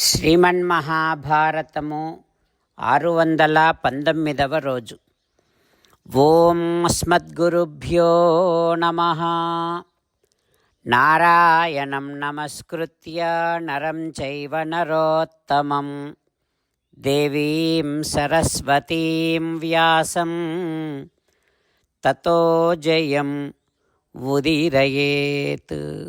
శ్రీమన్మహాభారతము ఆరు వందల పంతొమ్మిదవ రోజు. ఓం అస్మద్గురుభ్యో నమ. నారాయణం నమస్కృత్య నరం చైవ నరోత్తమం. దేవీం సరస్వతీం వ్యాసం. తతో జయం ఉదిరయేత్.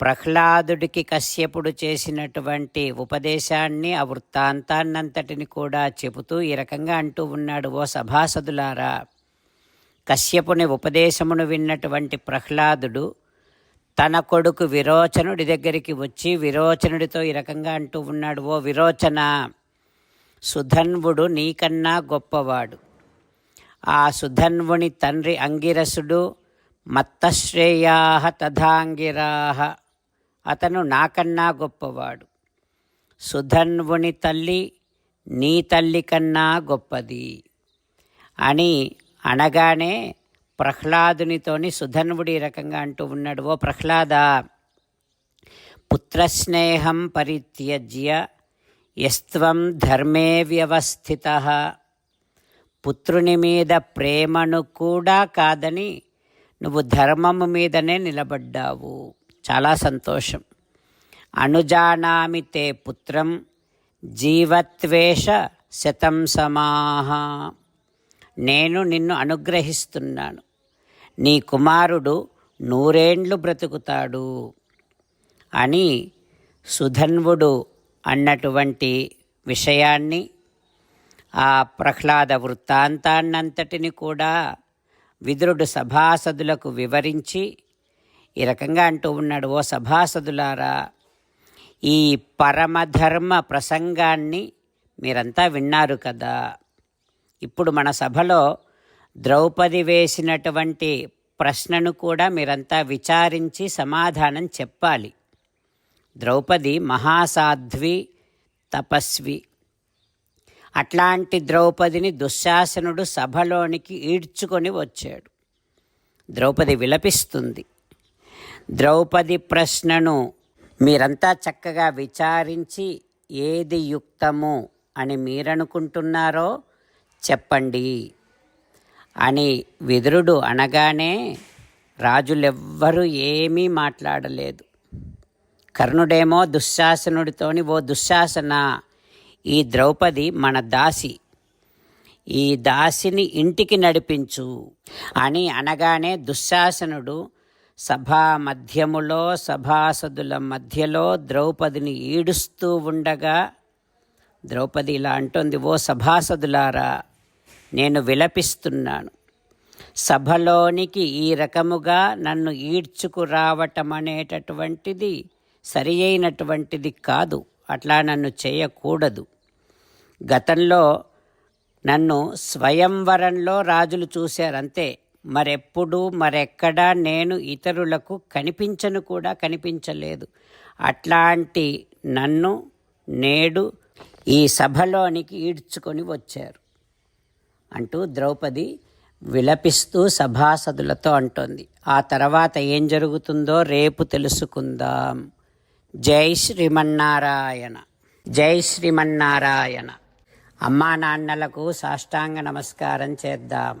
ప్రహ్లాదుడికి కశ్యపుడు చేసినటువంటి ఉపదేశాన్ని ఆ వృత్తాంతాన్నంతటిని కూడా చెబుతూ ఈ రకంగా అంటూ ఉన్నాడు ఓ సభాసదులారా కశ్యపుని ఉపదేశమును విన్నటువంటి ప్రహ్లాదుడు తన కొడుకు విరోచనుడి దగ్గరికి వచ్చి విరోచనుడితో ఈ రకంగా అంటూ ఉన్నాడు ఓ విరోచన సుధన్వుడు నీకన్నా గొప్పవాడు. ఆ సుధన్వుని తండ్రి అంగిరసుడు మత్తశ్రేయా తథాంగిరాహ అతను నాకన్నా గొప్పవాడు. సుధన్వుని తల్లి నీ తల్లి కన్నా గొప్పది అని అనగానే ప్రహ్లాదునితోని సుధన్వుడి ఈ రకంగా అంటూ ఉన్నాడు ఓ ప్రహ్లాద పుత్రస్నేహం పరిత్యజ్య యస్త్వం ధర్మే వ్యవస్థిత. పుత్రుని మీద ప్రేమను కూడా కాదని నువ్వు ధర్మము మీదనే నిలబడ్డావు. చాలా సంతోషం. అనుజానామి తే పుత్రం జీవత్వేష శతం సమాహ. నేను నిన్ను అనుగ్రహిస్తున్నాను. నీ కుమారుడు నూరేండ్లు బ్రతుకుతాడు అని సుధన్వుడు అన్నటువంటి విషయాన్ని ఆ ప్రహ్లాద వృత్తాంతాన్నంతటిని కూడా విదురుడు సభాసదులకు వివరించి ఈ రకంగా అంటూ ఉన్నాడు ఓ సభాసదులారా ఈ పరమధర్మ ప్రసంగాన్ని మీరంతా విన్నారు కదా. ఇప్పుడు మన సభలో ద్రౌపది వేసినటువంటి ప్రశ్నను కూడా మీరంతా విచారించి సమాధానం చెప్పాలి. ద్రౌపది మహాసాధ్వి తపస్వి. అట్లాంటి ద్రౌపదిని దుశ్శాసనుడు సభలోనికి ఈడ్చుకొని వచ్చాడు. ద్రౌపది విలపిస్తుంది. ద్రౌపది ప్రశ్నను మీరంతా చక్కగా విచారించి ఏది యుక్తము అని మీరనుకుంటున్నారో చెప్పండి అని విదురుడు అనగానే రాజులెవ్వరూ ఏమీ మాట్లాడలేదు. కర్ణుడేమో దుశ్శాసనుడితోని ఓ దుశ్శాసన ఈ ద్రౌపది మన దాసి ఈ దాసిని ఇంటికి నడిపించు అని అనగానే దుశ్శాసనుడు సభా మధ్యములో సభాసదుల మధ్యలో ద్రౌపదిని ఈడుస్తూ ఉండగా ద్రౌపది ఇలా అంటుంది ఓ సభాసదులారా నేను విలపిస్తున్నాను. సభలోనికి ఈ రకముగా నన్ను ఈడ్చుకురావటం అనేటటువంటిది సరి అయినటువంటిది కాదు. అట్లా నన్ను చేయకూడదు. గతంలో నన్ను స్వయంవరంలో రాజులు చూశారంతే మరెప్పుడు మరెక్కడా నేను ఇతరులకు కనిపించను కూడా కనిపించలేదు. అట్లాంటి నన్ను నేడు ఈ సభలోనికి ఈడ్చుకొని వచ్చారు. అంటూ ద్రౌపది విలపిస్తూ సభాసదులతో అంటోంది. ఆ తర్వాత ఏం జరుగుతుందో రేపు తెలుసుకుందాం. జై శ్రీమన్నారాయణ. జై శ్రీమన్నారాయణ. అమ్మా నాన్నలకు సాష్టాంగ నమస్కారం చేద్దాం.